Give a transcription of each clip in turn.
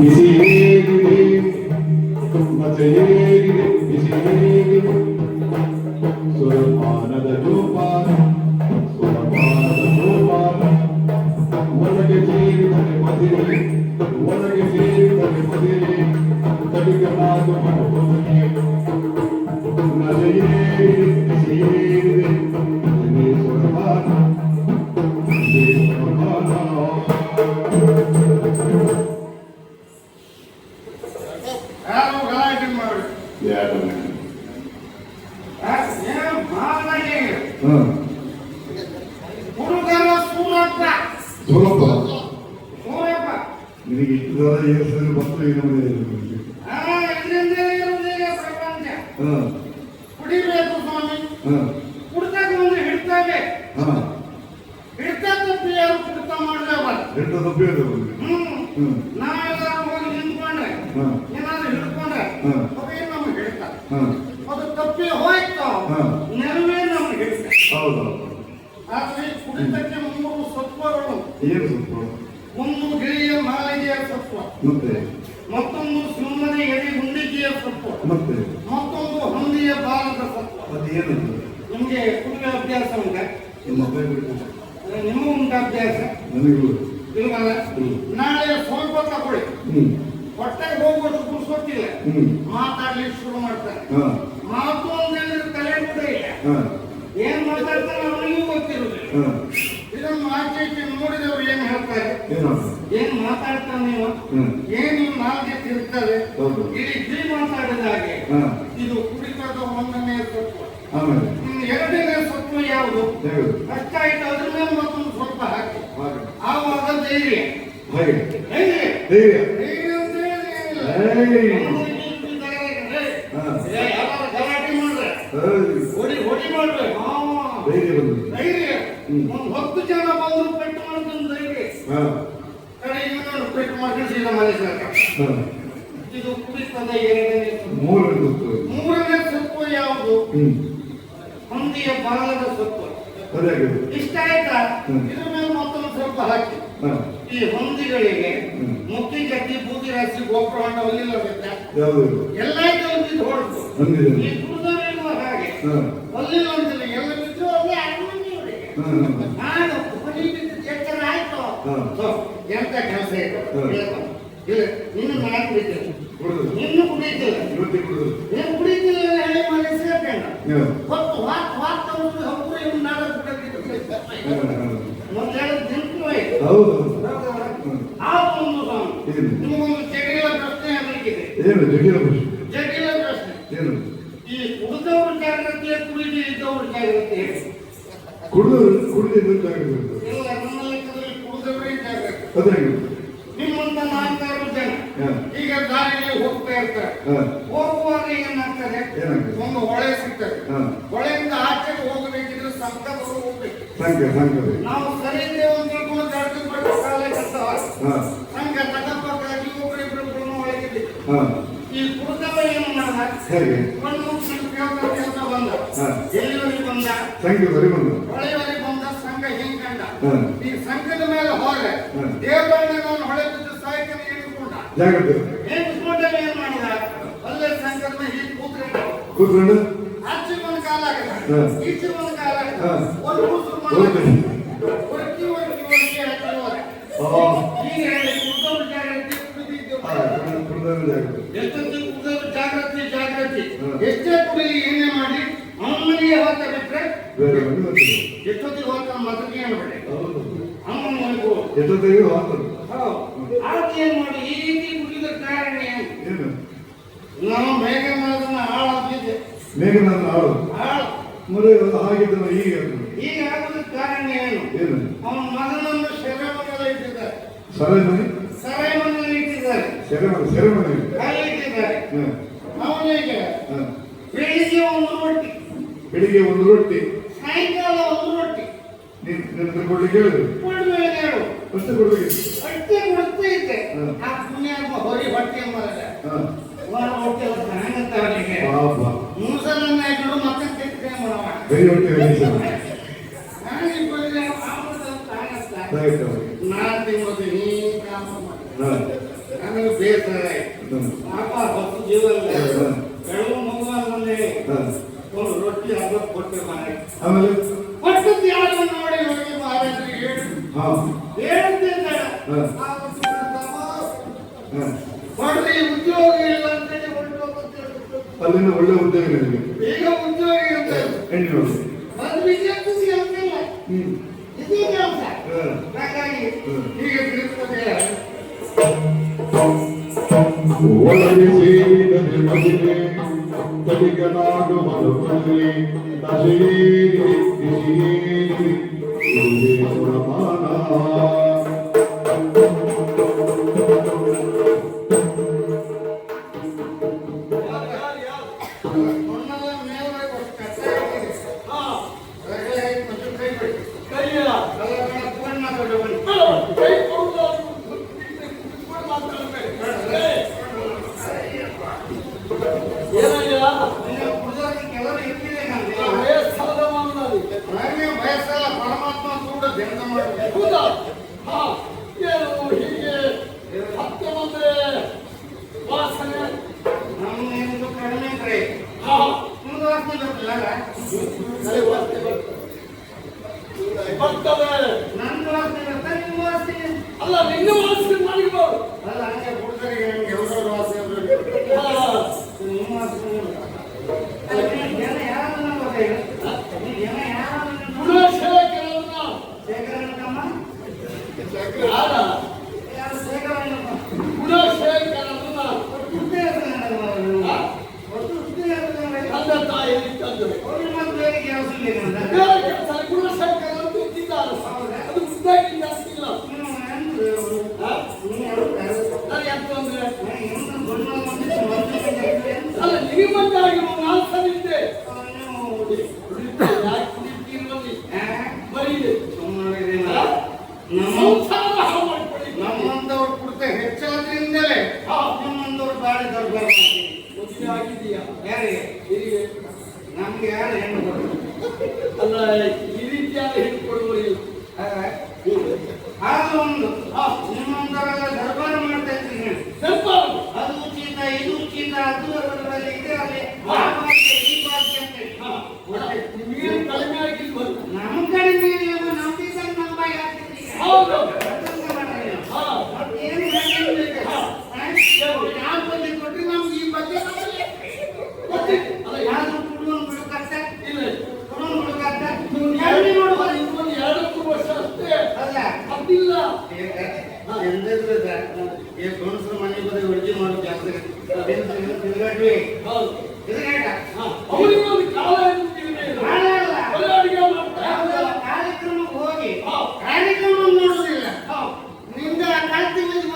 ಬಿಸಿ ಹೇಗಿದೆ ನಿನಗೆ ಇಷ್ಟು ದರ ಮಾಡಿದೆ ಆ, ಇಲ್ಲಿಂದ ಇರುವುದೀಗ ಪ್ರಪಂಚ. ಹಾ. ಕುಡಿಬೇಕು ಸ್ವಾಮಿ. ಹಾ. ಕುಡ್ತಕ್ಕ ಒಂದು ಹಿಡ್ತಾವೆ. ಹಾ. ಹಿಡ್ತಾ ತಪ್ಪಿ ಯಾರು ಕುಡ್ತ ಮಾಡ್ಲೇಬಾರ್ದು ಎಂಟು ತಪ್ಪಿ ಅದು ಹ್ಮ್. ನಾವೆಲ್ಲರೂ ಹೋಗಿ ನಿಂತ್ಕೊಂಡ್ರೆ ಹಾ. ಏನಾದ್ರು ಹಿಡ್ಕೊಂಡ್ರೆ. ಅದೇ ನಮ್ಗೆ ಹಿಡ್ತ? ಹಾ. ಅದು ತಪ್ಪಿ ಹೋಯ್ತು ನೆರವೇ ನಮ್ಗೆ ಹಿಡ್ತ. ಹೌದು. ಆದ್ರೆ ಈ ಕುಡಿತಕ್ಕೆ ಮೂರು ಸತ್ವಗಳು. ಏನು ಸ್ವಲ್ಪ ಒಂದು ಗಿಳಿಯ ಮಾಲಿಗೆಯ ಸತ್ವ ಮತ್ತೆ? ಮತ್ತೊಂದು ಸಿಂಹದ ಎಡೆ ಹುಂಡಿಕೆಯ ಸತ್ವ ಮತ್ತೆ? ಮತ್ತೊಂದು ಹಂದಿಯ ಬಾಲದ ಸತ್ವ ಅದು ಏನದು ನಿಮಗೆ ಕುಟುಂಬ ಅಭ್ಯಾಸ ಉಂಟೆ? ನಿಮ್ಮ ಉಂಟ ಅಭ್ಯಾಸ? ನನಗೂ ಇಲ್ವಲ್ಲ? ನಾಳೆ ಸ್ವಲ್ಪ ತಗೊಳ್ಳಿ. ಹೊಟ್ಟೆ ಹೊಟ್ಟೆಗೆ ಹೋಗೋದು ಕುರ್ಸೋತಿಲ್ಲ ಮಾತಾಡ್ಲಿಕ್ಕೆ ಶುರು ಮಾಡ್ತಾರೆ. ಮಾತು ಅಂದ್ರೆ ತಲೆ ಕೂಡ ಇಲ್ಲ. ಏನ್ ಮಾತಾಡ್ತಾರೆ ಅವನಿಗೂ ಗೊತ್ತಿರುದಿಲ್ಲ ಹಾ. ಇದನ್ನು ಆಚೆ ಏನು ಏನ್ ಮಾತಾಡ್ತಾನೆ ನೀವು ಏನ್ ನಿಮ್ ನಾಲ್ಗೆ ತಿರುಗ್ತದೆ ಇಲ್ಲಿ ಗಿಳಿ ಮಾತಾಡಿದ ಹಾಗೆ ಇದು ಕುಡಿತದ ಒಂದನೇ ಇನ್ನು ಎರಡನೇ ಸತ್ವ ಯಾವುದು? ಕಷ್ಟ ಆಯ್ತು ಅದ್ರ ಮೇಲೆ ಮತ್ತೊಂದು ಸ್ವಲ್ಪ ಹಾಕಿ. ಆವಾಗ ಧೈರ್ಯ. ಗಲಾಟೆ ಮಾಡ್ರೆ. ಹೊಡಿ ಹೊಡಿ ಮಾಡ್ರೆ. ಧೈರ್ಯ. ಒಂದು ಹತ್ತು ಜನ ಬಂದ್ರು ಪೆಟ್ಟು ಮಾಡ್ಕೊಂಡು ಧೈರ್ಯ. ಪೆಟ್ಟು ಮಾಡ್ಕೊಂಡು. ಇದು ಕುಡಿತದ ಎರಡನೇ ಸತ್ವ. ಮೂರು ಮೂರನೇ ಸತ್ವ ಯಾವುದು? ಹಂದಿಯ ಬಾಲದ ಸೊಪ್ಪು. ಅದೇ ಇಷ್ಟ ಆಯ್ತಾ. ಇದ್ರ ಮೇಲೆ ಮತ್ತೊಂದು ಸ್ವಲ್ಪ ಹಾಕಿ. ಈ ಹೊಂದಿಗಳಿಗೆ ಮುಕ್ತಿ ಮುಕ್ಕಿ ಕಟ್ಟಿ ಬೂದಿ ರಾಶಿ ಗೋಪುರ ಬೇಕಾ ಯಾವುದು? ಎಲ್ಲ ಬಿದ್ದು ಹೊರಟು ಈ ಹಾಗೆ ಹಾ ಒಲ್ಲಿಲ್ಲ ಅಂತಿಲ್ಲ ಎಲ್ಲ ಬಿದ್ದು ಅದೇ ಅರಮನೆ ಇವರಿಗೆ. ಹಾ ಹಾ ನಾನು ಹೊಡಿ ಬಿದ್ದು ಎಚ್ಚರ ಆಯ್ತು ಹಾ. ಸೊ, ಹೇಳ್ಕೊ. ಇಲ್ಲ ನಿನ್ನ ನಿನ್ನ ನೀನು ಕುಡಿತಿಲ್ಲ ಹೇಳಿ ಮನೆ ಸೇರ್ಕೊಂಡ. ಹಾ ಹೊತ್ತು ವಾತ್ ವಾತ್ ಅವ್ರು ಹಬ್ಬು ಇವ್ನು ನಾಳೆ ಕುಡಿಯೋದು ಹಾ, ಹಾ. ಮೊದಲು ಆಯ್ತು. ಆ ಒಂದು ನಿಮಗೊಂದು ಜಟಿಲ ಪ್ರಶ್ನೆ ಏನು ಜಟಿಲ ಪ್ರಶ್ನೆ? ಜಟಿಲ ಪ್ರಶ್ನೆ. ಏನು? ಈ ಕುಡಿದವ್ರ ಜಾಗ್ರತೆ ಕುಡಿದು ಇದ್ದವ್ರ ಜಾಗ್ರತೆ. ಹೇಳಿ. ಕುಡಿದು ಕುಡಿದು ಜಾಗ್ರತೆ. ಇಲ್ಲ ನಮ್ಮ ಲೆಕ್ಕದಲ್ಲಿ ಕುಡಿದವರೇ ಜಾಗ್ರತೆ. ಅದಾಗಿ ನಿಮ್ಮಂತ ನಾಲ್ಕಾರು ಜನ ಹಾ. ಈಗ ದಾರಿಯಲ್ಲಿ ಹೋಗ್ತಾ ಇರ್ತಾರೆ. ಹೋಗುವಾಗ ಏನಾಗ್ತದೆ? ಒಂದು ಹೊಳೆ ಸಿಗ್ತದೆ. ಹೊಳೆಯಿಂದ ಆಚೆಗೆ ಹೋಗಬೇಕಿದ್ರೆ ಸಂಕಲ್ಪರು ಹೋಗ್ಬೇಕು. ನಾವು ಸರಿ ಇದ್ದೇವೆ ಅಂತ ತಿಳ್ಕೊಂಡು ಕಾಲೇ ಕಟ್ಟವ ಒಬ್ಬರಿಬ್ಬರು ಒಳಗಿದ್ದೆ ಹಾ ಈ ಕುಡಿದವ ಏನು ಮಾಡ ಅಂತ ಬಂದ. ಎಲ್ಲಿವರೆಗೆ ಬಂದ? ಬರಿ ಬಂದು? ಸಂಘ ಹೆಂಗ್ ಕಂಡ. ಈ ಸಂಘದ ಮೇಲೆ ಹೋದ್ರೆ. ದೇವರನ್ನ ನಾನು ಹೊಳೆ ಬಿದ್ದು ಸಾಯ್ತಾನೆ ಹೇಳಿಕೊಂಡ ಜಾಗ್ರತೆ ಕೂತ್ಕೊಂಡು ಹೋದ ಜಾಗೃತಿ ಜಾಗೃತಿ ಎಷ್ಟೇ ಕುಡಿಲಿ ಏನೇ ಮಾಡಿ ಅವನಿಗೆ ಹೋತ ಬಿಟ್ರೆ ಬೇರೆ ಎಷ್ಟೊತ್ತಿಗೆ ಹೋಗ್ತಾನೆ ಅನ್ಬೇಡಿ ಹೌದು. ಅವನಿಗೂ ಎಷ್ಟೊತ್ತಿಗೆ ಹೋಗ್ತದೆ ಏನ್ ಮಾಡಿ? ಈ ರೀತಿ ಕುಡಿದ ಕಾರಣ ಏನು? ಏನು? ನಾವು ಮೇಘನಾಥನ ಹಾಳಾಗಿದ್ದೆ ಮೇಘನಾಥ ಆಳು ಹಾಳು. ಮೊದಲೇ ಹಾಗಿದ್ದಲ್ಲ ಈಗ. ಈಗ ಆಗೋದ ಕಾರಣ ಏನು? ಏನು? ಅವನ ಮಗನನ್ನು ಸೆರೆಮನೆಯಲ್ಲಿ ಇಟ್ಟಿದ್ದಾರೆ. ಸರಮನೆ? ಸೆರೆಮನೆಯಲ್ಲಿ ಇಟ್ಟಿದ್ದಾರೆ. ಸೆರೆಮನೆ ಸೆರೆಮನೆ ಅಲ್ಲಿ ಇಟ್ಟಿದ್ದಾರೆ. ಅವನಿಗೆ ಬೆಳಿಗ್ಗೆ ಒಂದು ರೊಟ್ಟಿ. ಬೆಳಿಗ್ಗೆ ಒಂದು ರೊಟ್ಟಿ. ಸಾಯಂಕಾಲ ಒಂದು ರೊಟ್ಟಿ. ನೀನು ಕೊಡ್ಲಿಕ್ಕೆ ಹೇಳಿದ್ರು ಹೇಳು. ಅಷ್ಟೇ ಕೊಡ್ಬೇಕು ಹೊಟ್ಟೆ ಕೊಡ್ತೈತೆ ನಾ ಸುಮ್ಮನೆ ಹೋಗಿ ಹೊಟ್ಟೆ ಮಾರಲ್ಲ ಹೊಟ್ಟೆ ಹೊಟ್ಟೆ ಮೂರು ಸಲ ನಾಯ್ಕರು ಮತ್ತೆ ತೆಗ್ದೇ ಬೆಳಿ ನಾನು ಬೇಸರ ಪಾಪ ಹೊತ್ತು ಜೀವನ ಬೆಂಗಳೂರು ಒಂದು ಬಿಜೆಪಿ ಆಗ್ತಿಲ್ಲ ಇದೇ ಕೆಲಸ ಹಾಗಾಗಿ ಹೀಗೆ ತಿಳಿಸ್ಕೊಟ್ಟಿದ್ದಾರೆ ಪ್ರಮಾಣ Hello, you ಗೊತ್ತಿಲ್ಲ. ಗಂಡಸರು ಹೌದು. ಕಾರ್ಯಕ್ರಮಕ್ಕೆ ಹೋಗಿ. ಕಾರ್ಯಕ್ರಮ ನೋಡೋದಿಲ್ಲ. ನಿಮ್ದು ಆ ಕಾಲ ತಿಂಗಳಿಗೆ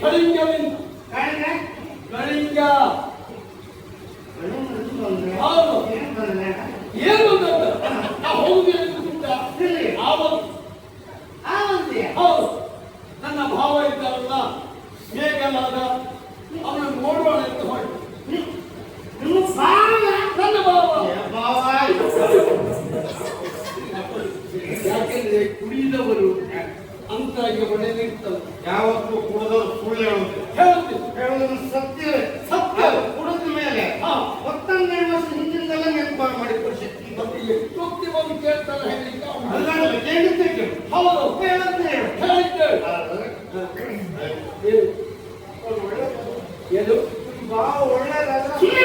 ಕಳಿಂಗವಿಂದ ಕಳಿಂಗ ಕಳಿಂಗ. ಹೌದು. ಏನು ಹೌದು. ನನ್ನ ಭಾವ ಇದ್ದಾರಲ್ಲ ಮೇಘಲಾದ ಅವನ ನೋಡೋಣ ಅಂತ ಹೊರಟು ನನ್ನ ಭಾವ. ಯಾಕೆಂದ್ರೆ ಕುಡಿದವರು ಅಂತ ಈಗ ಒಳ್ಳೆ ನಿಂತವರು. ಯಾವತ್ತೂ ಕುಡಿದವ್ರು ಸುಳ್ಳು ಹೇಳುತ್ತೆ ಹೇಳುವುದು. ಸತ್ಯ. ಸತ್ಯ. ಕುಡಿದ ಮೇಲೆ. ಮತ್ತೊಂದೆರಡು ವರ್ಷ ಹಿಂದಿನಿಂದಲೇ ನೆನಪು ಮಾಡಿ ಪರಿಶಕ್ತಿ ಸೂಕ್ತವಾಗಿ ಕೇಳ್ತಾನೆ ಹೌದು. ಹೇಳಿದ್ದೆ ಹೇಳಿದ್ದೆ ಏನು? ಒಳ್ಳೇದಾದ್ರೆ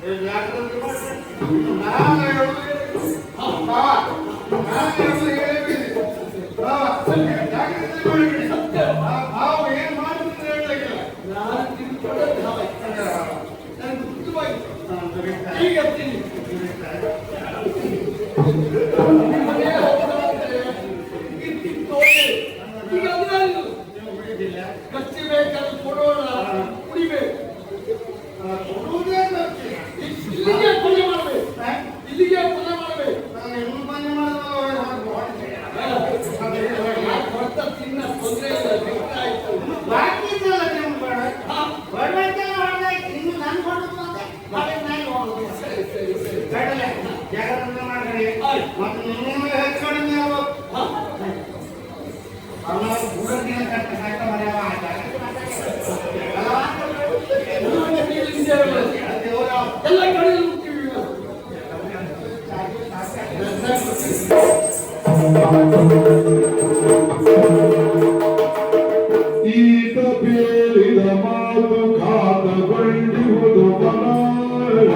ಜನ ಮಾಡ್ಬೇಕು ನಾನು ಇನ್ನೂ ಮನೆ ಮಾಡಿದ್ರೆ ಕೊಡ್ತಾ ತಿನ್ನ ತೊಂದರೆ ಇಲ್ಲ ಬೆಟ್ಟ ಆಯ್ತು ಬಾಕಿ ಇದೆಯಲ್ಲ ನೀವು ಬೇಡ ಹಾ ಬಡವೈತೆಲ್ಲ ಹೊಡೆದಾಯ್ತು ಇನ್ನು ನಾನು ಕೊಡೋದು ಮತ್ತೆ ಮನೆ ನಾಯಿ ಹೋಗೋದು ಸರಿ ಸರಿ ಸರಿ ಬೇಡಲೆ ಜಾಗ್ರತೆ ಮಾಡ್ರಿ ಮತ್ತೆ ನಿಮ್ಮ ಹೆಚ್ಚು ಕಡಿಮೆ ಆಗ್ಬೇಕು ಹಾ ಅವನ ಬುಡಕಿನ ಕಟ್ಟ ಕಟ್ಟ ಮನೆಯವ ಎಲ್ಲ ಕಡೆ ಹೋಗ್ತೀವಿ ನಾವು.